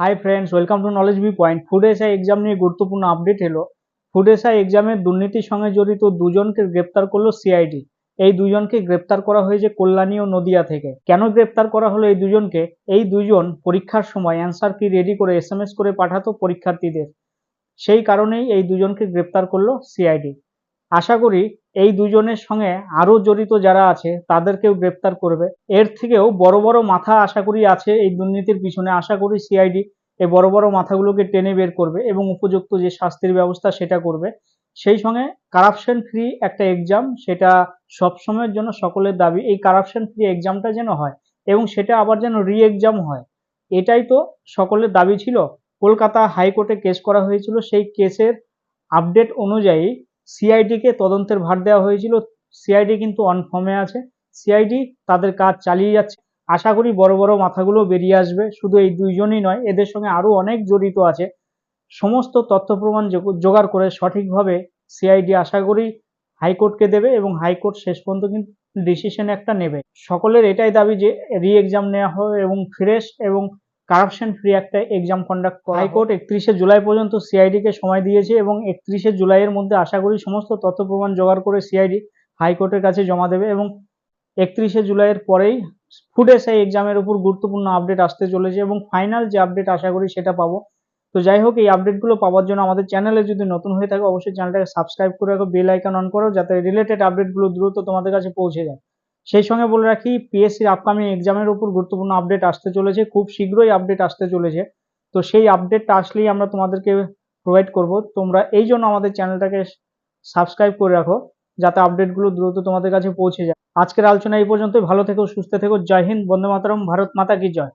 Hi friends welcome to knowledge B point food exam নিয়ে গুরুত্বপূর্ণ update এলো। Food এক্সামের দুর্নীতির সঙ্গে জড়িত দুজনকে গ্রেপ্তার করল সিআইডি এই দুজনকে গ্রেপ্তার করা হয়েছে কল্যাণী ও নদিয়া থেকে। কেন গ্রেপ্তার করা হলো এই দুজনকে? এই দুজন পরীক্ষার সময় অ্যান্সার কি রেডি করে এসএমএস করে পাঠাতো পরীক্ষার্থীদের? সেই কারণেই এই দুজনকে গ্রেপ্তার করল সিআইডি আশা করি এই দুজনের সঙ্গে আরও জড়িত যারা আছে, তাদেরকেও গ্রেপ্তার করবে। এর থেকেও বড় বড় মাথা আশা করি আছে এই দুর্নীতির পিছনে। আশা করি সিআইডি এই বড় বড় মাথাগুলোকে টেনে বের করবে এবং উপযুক্ত যে শাস্তির ব্যবস্থা সেটা করবে। সেই সঙ্গে কারাপশন ফ্রি একটা এক্সাম সেটা সব সময়ের জন্য সকলের দাবি। এই কারাপশন ফ্রি এক্সামটা যেন হয় এবং সেটা আবার যেন রি এক্সাম হয়, এটাই তো সকলের দাবি ছিল। কলকাতা হাইকোর্টে কেস করা হয়েছিল। সেই কেসের আপডেট অনুযায়ী সিআইডিকে তদন্তের ভার দেওয়া হয়েছিল। সিআইডি কিন্তু অন ফর্মে আছে। সিআইডি তাদের কাজ চালিয়ে যাচ্ছে। আশা করি বড় বড় মাথাগুলো বেরিয়ে আসবে। শুধু এই দুইজনই নয়, এদের সঙ্গে আরও অনেক জড়িত আছে। সমস্ত তথ্য প্রমাণ জোগ- জোগাড় করে সঠিকভাবে সিআইডি আশা করি হাইকোর্টকে দেবে এবং হাইকোর্ট শেষ পর্যন্ত কিন্তু ডিসিশন একটা নেবে। সকলের এটাই দাবি যে রি এক্সাম নেওয়া হয় এবং ফ্রেশ এবং কারাপশন ফ্রি একটা এক্সাম কন্ডাক্ট করা হাইকোর্ট একত্রিশে জুলাই পর্যন্ত সিআইডি কে সময় দিয়েছে এবং একত্রিশে জুলাইয়ের মধ্যে আশা করি সমস্ত তথ্য প্রমাণ জোগাড় করে সিআইডি হাইকোর্টের কাছে জমা দেবে এবং একত্রিশে জুলাইয়ের পরেই ফুড এসআই এক্সামের উপর গুরুত্বপূর্ণ আপডেট আসতে চলেছে এবং ফাইনাল যে আপডেট আশা করি সেটা পাবো। তো যাই হোক এই আপডেটগুলো পাওয়ার জন্য আমাদের চ্যানেলে যদি নতুন হয়ে থাকে অবশ্যই চ্যানেলটাকে সাবস্ক্রাইব করে রাখো বেল আইকন অন করো যাতে রিলেটেড আপডেটগুলো দ্রুত তোমাদের কাছে পৌঁছে যায়। সেই সঙ্গে বলে রাখি পিএসসির আপকামিং এক্সামের উপর গুরুত্বপূর্ণ আপডেট আসতে চলেছে, খুব শীঘ্রই আপডেট আসতে চলেছে। তো সেই আপডেটটা আসলেই আমরা তোমাদেরকে প্রোভাইড করব। তোমরা এই জন্য আমাদের চ্যানেলটাকে সাবস্ক্রাইব করে রাখো, যাতে আপডেটগুলো দ্রুত তোমাদের কাছে পৌঁছে যায়। আজকের আলোচনা এই পর্যন্তই। ভালো থেকো, সুস্থ থেকো। জয় হিন্দ, বন্দে মাতারম, ভারত মাতা কি জয়।